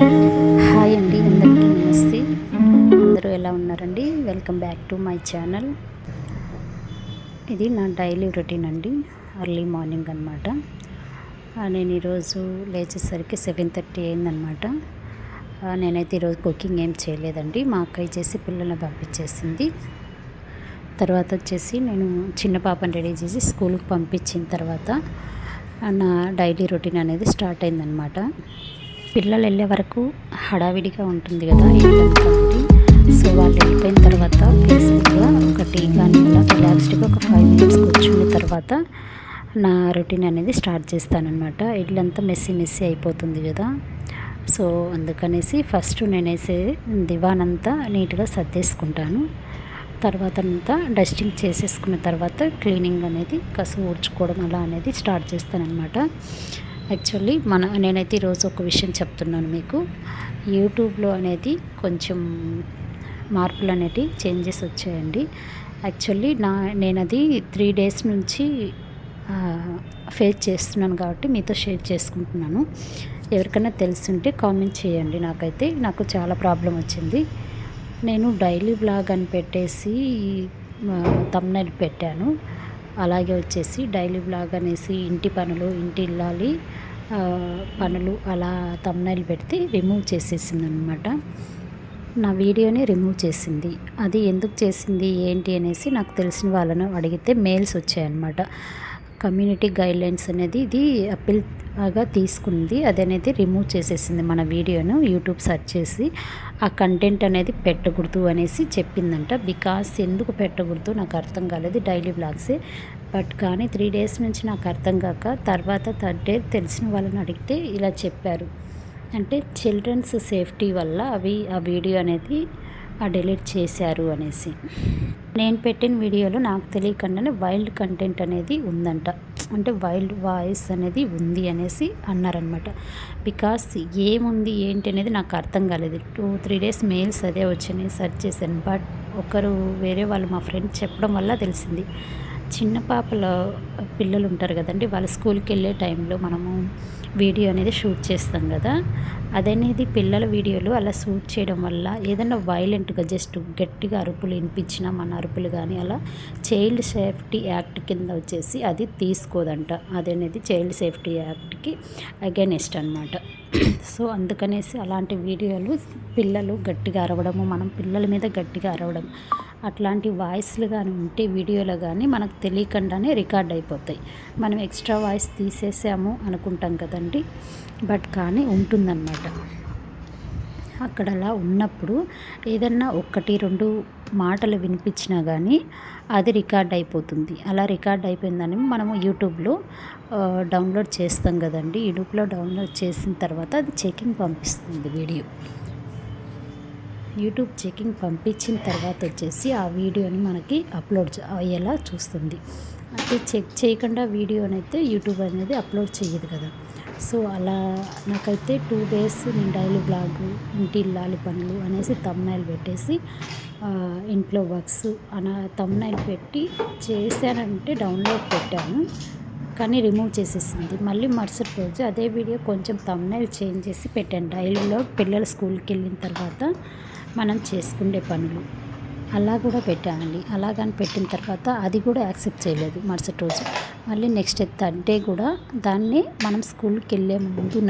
Hi అండి అందరికీ నమస్తే. అందరూ ఎలా ఉన్నారండి? Welcome back to my channel ఇది నా డైలీ రొటీన్ అండి అర్లీ మార్నింగ్ అనమాట నేను ఈరోజు లేచేసరికి సెవెన్ థర్టీ అయిందనమాట నేనైతే ఈరోజు కుకింగ్ ఏం చేయలేదండి. మా అక్కయ్య చేసి పిల్లల్ని పంపించేసింది. తర్వాత వచ్చేసి నేను చిన్న పాపని రెడీ చేసి స్కూల్కి పంపించిన తర్వాత నా డైలీ రొటీన్ అనేది స్టార్ట్ అయిందనమాట పిల్లలు వెళ్ళే వరకు హడావిడిగా ఉంటుంది కదా ఇల్లంతా సో వాళ్ళు వెళ్ళిపోయిన తర్వాత పీస్ఫుల్గా ఒక టీ కానీ ఇలా రిలాక్స్డ్గా ఒక ఫైవ్ మినిట్స్ కూర్చున్న తర్వాత నా రొటీన్ అనేది స్టార్ట్ చేస్తానన్నమాట. ఇల్లంతా మెస్సీ మెస్సీ అయిపోతుంది కదా. సో అందుకనేసి ఫస్ట్ నేనేసే దివాన్ అంతా నీట్గా సర్దేసుకుంటాను. తర్వాత అంతా డస్టింగ్ చేసేసుకున్న తర్వాత క్లీనింగ్ అనేది కసు ఊడ్చుకోవడం అలా అనేది స్టార్ట్ చేస్తానన్నమాట. యాక్చువల్లీ మన నేనైతే ఈరోజు ఒక విషయం చెప్తున్నాను మీకు. యూట్యూబ్లో అనేది కొంచెం మార్పులు అనేటివి చేంజెస్ వచ్చాయండి. యాక్చువల్లీ నా నేను అది త్రీ డేస్ నుంచి ఫేస్ చేస్తున్నాను కాబట్టి మీతో షేర్ చేసుకుంటున్నాను. ఎవరికైనా తెలుసుంటే కామెంట్ చేయండి నాకైతే. నాకు చాలా ప్రాబ్లం వచ్చింది. నేను డైలీ బ్లాగ్ అని పెట్టేసి తమ్నైల్ పెట్టాను. అలాగే వచ్చేసి డైలీ బ్లాగ్ అనేసి ఇంటి పనులు ఇంటి ఇల్లాలి పనులు అలా తమ్నైల్ పెడితే రిమూవ్ చేసేసింది అనమాట నా వీడియోని రిమూవ్ చేసింది. అది ఎందుకు చేసింది ఏంటి అనేసి నాకు తెలిసిన వాళ్ళను అడిగితే మెయిల్స్ వచ్చాయన్నమాట. కమ్యూనిటీ గైడ్లైన్స్ అనేది ఇది అప్పీల్గా తీసుకుంది. అది అనేది రిమూవ్ చేసేసింది మన వీడియోను యూట్యూబ్ సెర్చ్ చేసి ఆ కంటెంట్ అనేది పెట్టకూడదు అనేసి చెప్పిందంట. బికాస్ ఎందుకు పెట్టకూడదు నాకు అర్థం కాలేదు డైలీ బ్లాగ్సే. బట్ కానీ త్రీ డేస్ నుంచి నాకు అర్థం కాక తర్వాత థర్డ్ డే తెలిసిన వాళ్ళని అడిగితే ఇలా చెప్పారు. అంటే చిల్డ్రన్స్ సేఫ్టీ వల్ల అవి ఆ వీడియో అనేది డిలీట్ చేశారు అనేసి. నేను పెట్టిన వీడియోలో నాకు తెలియకుండానే వైల్డ్ కంటెంట్ అనేది ఉందంట. అంటే వైల్డ్ వాయిస్ అనేది ఉంది అనేసి అన్నారనమాట బికాస్ ఏముంది ఏంటి అనేది నాకు అర్థం కాలేదు. టూ త్రీ డేస్ మెయిల్స్ అదే వచ్చినాయి సెర్చ్ చేశాను. బట్ ఒకరు వేరే వాళ్ళు మా ఫ్రెండ్ చెప్పడం వల్ల తెలిసింది. చిన్న పాపల పిల్లలు ఉంటారు కదండి వాళ్ళ స్కూల్కి వెళ్ళే టైంలో మనము వీడియో అనేది షూట్ చేస్తాం కదా అదనేది పిల్లల వీడియోలు అలా షూట్ చేయడం వల్ల ఏదైనా వైలెంట్గా జస్ట్ గట్టిగా అరుపులు వినిపించినా మన అరుపులు కానీ అలా చైల్డ్ సేఫ్టీ యాక్ట్ కింద వచ్చేసి అది తీసుకోదంట. అదనేది చైల్డ్ సేఫ్టీ యాక్ట్కి అగెనెస్ట్ అనమాట సో అందుకనేసి అలాంటి వీడియోలు పిల్లలు గట్టిగా అరవడము మనం పిల్లల మీద గట్టిగా అరవడం అట్లాంటి వాయిస్లు కానీ ఉంటే వీడియోలో కానీ మనకు తెలియకుండానే రికార్డ్ అయిపోతాయి. మనం ఎక్స్ట్రా వాయిస్ తీసేసాము అనుకుంటాం కదండి. బట్ కానీ ఉంటుందన్నమాట. అక్కడ అలా ఉన్నప్పుడు ఏదన్నా ఒకటి రెండు మాటలు వినిపించినా కానీ అది రికార్డ్ అయిపోతుంది. అలా రికార్డ్ అయిపోయిందని మనము యూట్యూబ్లో డౌన్లోడ్ చేస్తాం కదండి. యూట్యూబ్లో డౌన్లోడ్ చేసిన తర్వాత అది చెకింగ్ పంపిస్తుంది వీడియో. యూట్యూబ్ చెకింగ్ పంపించిన తర్వాత వచ్చేసి ఆ వీడియోని మనకి అప్లోడ్ అయ్యేలా చూస్తుంది. అది చెక్ చేయకుండా వీడియోనైతే యూట్యూబ్ అనేది అప్లోడ్ చేయదు కదా. సో అలా నాకైతే టూ డేస్ నేను డైలీ బ్లాగ్ ఇంటి ఇల్లాలి పనులు అనేసి తమ్నైల్ పెట్టేసి ఇంట్లో వర్క్స్ అలా తమ్నైల్ పెట్టి చేశానంటే డౌన్లోడ్ పెట్టాను. కానీ రిమూవ్ చేసేసింది. మళ్ళీ మరుసటి రోజు అదే వీడియో కొంచెం తమ్నైల్ చేంజ్ చేసి పెట్టాను. డైలీలో పిల్లలు స్కూల్కి వెళ్ళిన తర్వాత మనం చేసుకునే పనులు. అలా కూడా పెట్టానండి. అలాగని పెట్టిన తర్వాత అది కూడా యాక్సెప్ట్ చేయలేదు మరుసటి రోజు. మళ్ళీ నెక్స్ట్ థర్డ్ డే కూడా దాన్ని మనం స్కూల్కి వెళ్ళే ముందు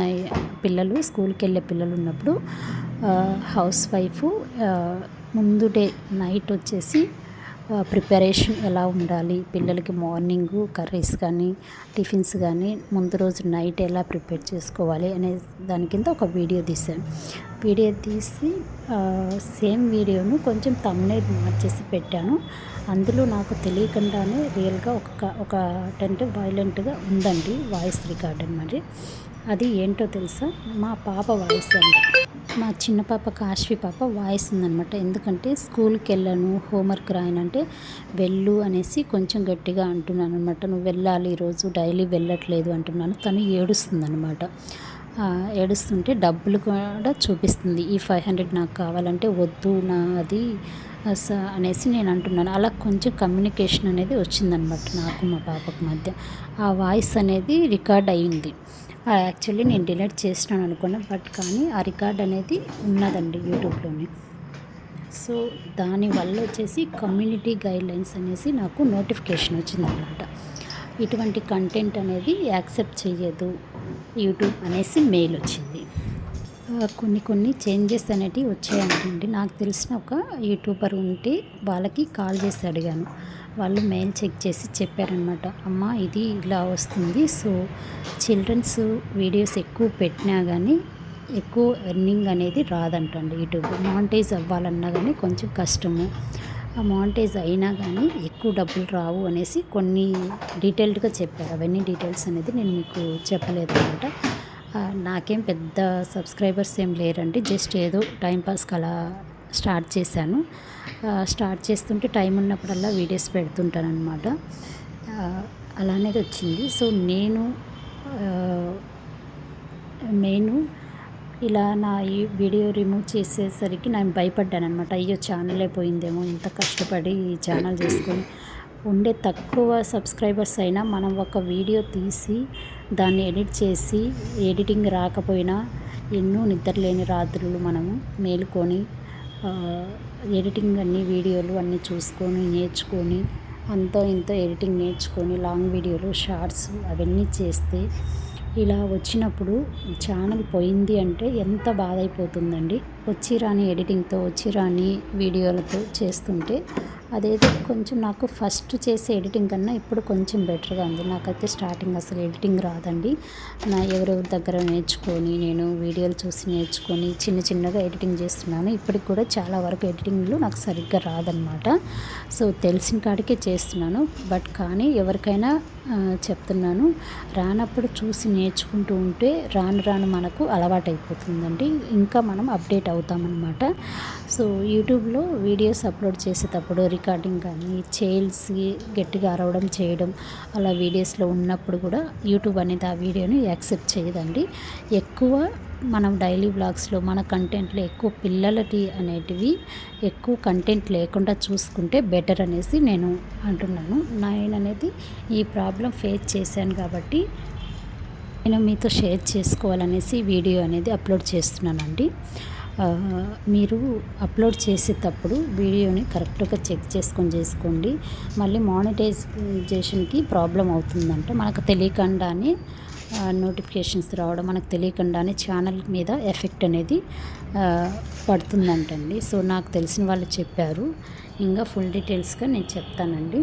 పిల్లలు స్కూల్కి వెళ్ళే పిల్లలు ఉన్నప్పుడు హౌస్ వైఫ్ ముందు డే నైట్ వచ్చేసి ప్రిపరేషన్ ఎలా ఉండాలి? పిల్లలకి మార్నింగ్ కర్రీస్ కానీ టిఫిన్స్ కానీ ముందు రోజు నైట్ ఎలా ప్రిపేర్ చేసుకోవాలి అనే దాని కింద ఒక వీడియో తీశాను. వీడియో తీసి సేమ్ వీడియోను కొంచెం తమ్నేల్ మార్చేసి పెట్టాను. అందులో నాకు తెలియకుండానే రియల్గా ఒక ఒక టెంట్ వైలెంట్గా ఉందండి వాయిస్ రికార్డ్ మరి అది ఏంటో తెలుసా? మా పాప వాయిస్ అండి. మా చిన్న పాప కాశ్వి పాప వాయిస్ ఉందనమాట ఎందుకంటే స్కూల్కి వెళ్ళాను హోంవర్క్ రాయనంటే వెళ్ళు అనేసి కొంచెం గట్టిగా అంటున్నాను అనమాట నువ్వు వెళ్ళాలి ఈరోజు డైలీ వెళ్ళట్లేదు అంటున్నాను. తను ఏడుస్తుందనమాట ఏడుస్తుంటే డబ్బులు కూడా చూపిస్తుంది. ఈ ఫైవ్ హండ్రెడ్ నాకు కావాలంటే వద్దు నా అది అనేసి నేను అంటున్నాను అలా కొంచెం కమ్యూనికేషన్ అనేది వచ్చిందనమాట నాకు మా పాపకు మధ్య. ఆ వాయిస్ అనేది రికార్డ్ అయింది యాక్చువల్లీ నేను డిలీట్ చేసినాను అనుకున్నా బట్ కానీ ఆ రికార్డ్ అనేది ఉన్నదండి యూట్యూబ్లోనే. సో దానివల్ల వచ్చేసి కమ్యూనిటీ గైడ్లైన్స్ అనేసి నాకు నోటిఫికేషన్ వచ్చిందనమాట. ఇటువంటి కంటెంట్ అనేది యాక్సెప్ట్ చేయదు యూట్యూబ్ అనేసి మెయిల్ వచ్చింది. కొన్ని కొన్ని చేంజెస్ అనేటివి వచ్చాయంటండి. నాకు తెలిసిన ఒక యూట్యూబర్ ఉంటే వాళ్ళకి కాల్ చేసి అడిగాను. వాళ్ళు మెయిల్ చెక్ చేసి చెప్పారనమాట అమ్మ ఇది ఇలా వస్తుంది. సో చిల్డ్రన్స్ వీడియోస్ ఎక్కువ పెట్టినా కానీ ఎక్కువ ఎర్నింగ్ అనేది రాదంటండి యూట్యూబ్ మానిటైజ్ అవ్వాలన్నా కానీ కొంచెం కష్టము. ఆ మానిటైజ్ అయినా కానీ ఎక్కువ డబ్బులు రావు అనేసి కొన్ని డీటెయిల్డ్గా చెప్పారు. అవన్నీ డీటెయిల్స్ అనేది నేను మీకు చెప్పలేదు అనమాట నాకేం పెద్ద సబ్స్క్రైబర్స్ ఏం లేరండి. జస్ట్ ఏదో టైంపాస్కి అలా స్టార్ట్ చేశాను. స్టార్ట్ చేస్తుంటే టైం ఉన్నప్పుడల్లా వీడియోస్ పెడుతుంటాను అనమాట అలానేది వచ్చింది. సో నేను నేను ఇలా నా ఈ వీడియో రిమూవ్ చేసేసరికి నేను భయపడ్డాను అనమాట అయ్యో ఛానల్ అయిపోయిందేమో ఇంత కష్టపడి ఈ ఛానల్ చేసుకొని. ఉండే తక్కువ సబ్స్క్రైబర్స్ అయినా మనం ఒక వీడియో తీసి దాన్ని ఎడిట్ చేసి ఎడిటింగ్ రాకపోయినా ఎన్నో నిద్రలేని రాత్రులు మనము మేలుకొని ఎడిటింగ్ అన్ని వీడియోలు అన్నీ చూసుకొని నేర్చుకొని అంతో ఇంతో ఎడిటింగ్ నేర్చుకొని లాంగ్ వీడియోలు షార్ట్స్ అవన్నీ చేస్తే ఇలా వచ్చినప్పుడు ఛానల్ పోయింది అంటే ఎంత బాధ అయిపోతుందండి వచ్చి రాని ఎడిటింగ్తో వచ్చి రాని వీడియోలతో చేస్తుంటే అదేదో కొంచెం నాకు ఫస్ట్ చేసే ఎడిటింగ్ కన్నా ఇప్పుడు కొంచెం బెటర్గా ఉంది. నాకైతే స్టార్టింగ్ అసలు ఎడిటింగ్ రాదండి. నా ఎవరెవరి దగ్గర నేర్చుకొని నేను వీడియోలు చూసి నేర్చుకొని చిన్న చిన్నగా ఎడిటింగ్ చేస్తున్నాను. ఇప్పటికి కూడా చాలా వరకు ఎడిటింగ్లు నాకు సరిగ్గా రాదనమాట సో తెలిసిన కాడికే చేస్తున్నాను. బట్ కానీ ఎవరికైనా చెప్తున్నాను రానప్పుడు చూసి నేర్చుకుంటూ ఉంటే రాను రాను మనకు అలవాటు అయిపోతుందండి ఇంకా మనం అప్డేట్ అవుతామన్నమాట. సో యూట్యూబ్లో వీడియోస్ అప్లోడ్ చేసేటప్పుడు రికార్డింగ్ కానీ చైల్డ్స్కి గట్టిగా అరవడం చేయడం అలా వీడియోస్లో ఉన్నప్పుడు కూడా యూట్యూబ్ అనేది ఆ వీడియోని యాక్సెప్ట్ చేయదండి. ఎక్కువ మనం డైలీ బ్లాగ్స్లో మన కంటెంట్లో ఎక్కువ పిల్లలకి అనేటివి ఎక్కువ కంటెంట్ లేకుండా చూసుకుంటే బెటర్ అనేసి నేను అంటున్నాను. నేను అనేది ఈ ప్రాబ్లం ఫేస్ చేశాను కాబట్టి నేను మీతో షేర్ చేసుకోవాలనేసి వీడియో అనేది అప్లోడ్ చేస్తున్నానండి. మీరు అప్లోడ్ చేసేటప్పుడు వీడియోని కరెక్ట్గా చెక్ చేసుకొని చేసుకోండి. మళ్ళీ మానిటైజేషన్కి ప్రాబ్లం అవుతుందంట మనకు తెలియకుండానే నోటిఫికేషన్స్ రావడం మనకు తెలియకుండానే ఛానల్ మీద ఎఫెక్ట్ అనేది పడుతుందంటండి. సో నాకు తెలిసిన వాళ్ళు చెప్పారు. ఇంకా ఫుల్ డీటెయిల్స్గా నేను చెప్తానండి.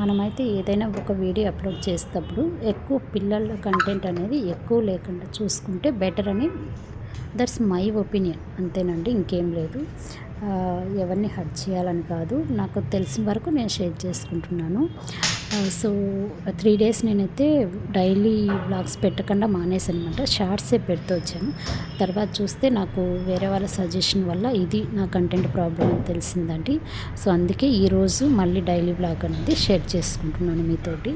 మనమైతే ఏదైనా ఒక వీడియో అప్లోడ్ చేసేటప్పుడు ఎక్కువ పిల్లల కంటెంట్ అనేది ఎక్కువ లేకుండా చూసుకుంటే బెటర్ అని దట్స్ మై ఒపీనియన్ అంతేనండి ఇంకేం లేదు. ఎవరిని హర్ట్ చేయాలని కాదు నాకు తెలిసిన వరకు నేను షేర్ చేసుకుంటున్నాను. సో త్రీ డేస్ నేనైతే డైలీ బ్లాగ్స్ పెట్టకుండా మానేసాను అనమాట షార్ట్సే పెడుతూ వచ్చాను. తర్వాత చూస్తే నాకు వేరే వాళ్ళ సజెషన్ వల్ల ఇది నా కంటెంట్ ప్రాబ్లం అని తెలిసిందండి. సో అందుకే ఈరోజు మళ్ళీ డైలీ బ్లాగ్ అనేది షేర్ చేసుకుంటున్నాను మీతోటి.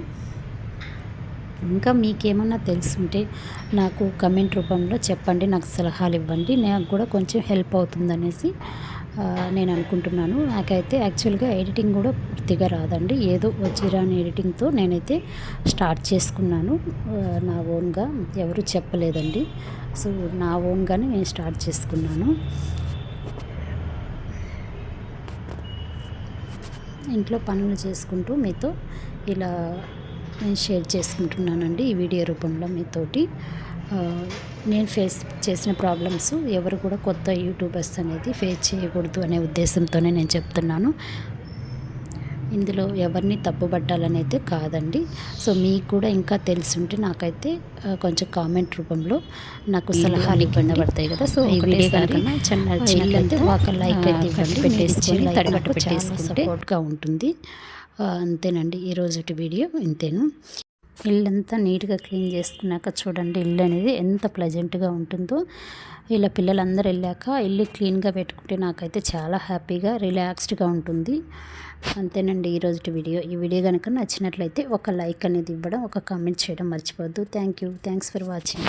ఇంకా మీకేమన్నా తెలుసుంటే నాకు కమెంట్ రూపంలో చెప్పండి నాకు సలహాలు ఇవ్వండి నాకు కూడా కొంచెం హెల్ప్ అవుతుందనేసి నేను అనుకుంటున్నాను. నాకైతే యాక్చువల్గా ఎడిటింగ్ కూడా పూర్తిగా రాదండి. ఏదో వచ్చిరాని ఎడిటింగ్తో నేనైతే స్టార్ట్ చేసుకున్నాను. నా ఓన్గా ఎవరు చెప్పలేదండి. సో నా ఓన్గానే నేను స్టార్ట్ చేసుకున్నాను. ఇంట్లో పనులు చేసుకుంటూ మీతో ఇలా నేను షేర్ చేసుకుంటున్నానండి ఈ వీడియో రూపంలో మీతోటి. నేను ఫేస్ చేసిన ప్రాబ్లమ్స్ ఎవరు కూడా కొత్త యూట్యూబర్స్ అనేది ఫేస్ చేయకూడదు అనే ఉద్దేశంతోనే నేను చెప్తున్నాను. ఇందులో ఎవరిని తప్పుపట్టాలని అయితే కాదండి. సో మీకు కూడా ఇంకా తెలుసుంటే నాకైతే కొంచెం కామెంట్ రూపంలో నాకు సలహాలు ఇబ్బంది పడతాయి కదా. సో ఈ వీడియో కనుక చిన్న చిన్నట్లయితే ఒక లైక్ అయితే ఇవ్వండి. పెట్టేసుకొని తడిబట్ట పెట్టేసుకుంటే సపోర్ట్గా ఉంటుంది. అంతేనండి. ఈ రోజుటి వీడియో ఇంతేను. ఇల్లంతా నీట్గా క్లీన్ చేసుకున్నాక చూడండి ఇల్లు అనేది ఎంత ప్లెజెంట్గా ఉంటుందో. ఇలా పిల్లలందరూ వెళ్ళాక ఇల్లు క్లీన్గా పెట్టుకుంటే నాకైతే చాలా హ్యాపీగా రిలాక్స్డ్గా ఉంటుంది. అంతేనండి ఈరోజు వీడియో. ఈ వీడియో కనుక నచ్చినట్లయితే ఒక లైక్ అనేది ఇవ్వడం ఒక కామెంట్ చేయడం మర్చిపోవద్దు. Thank you thanks for watching.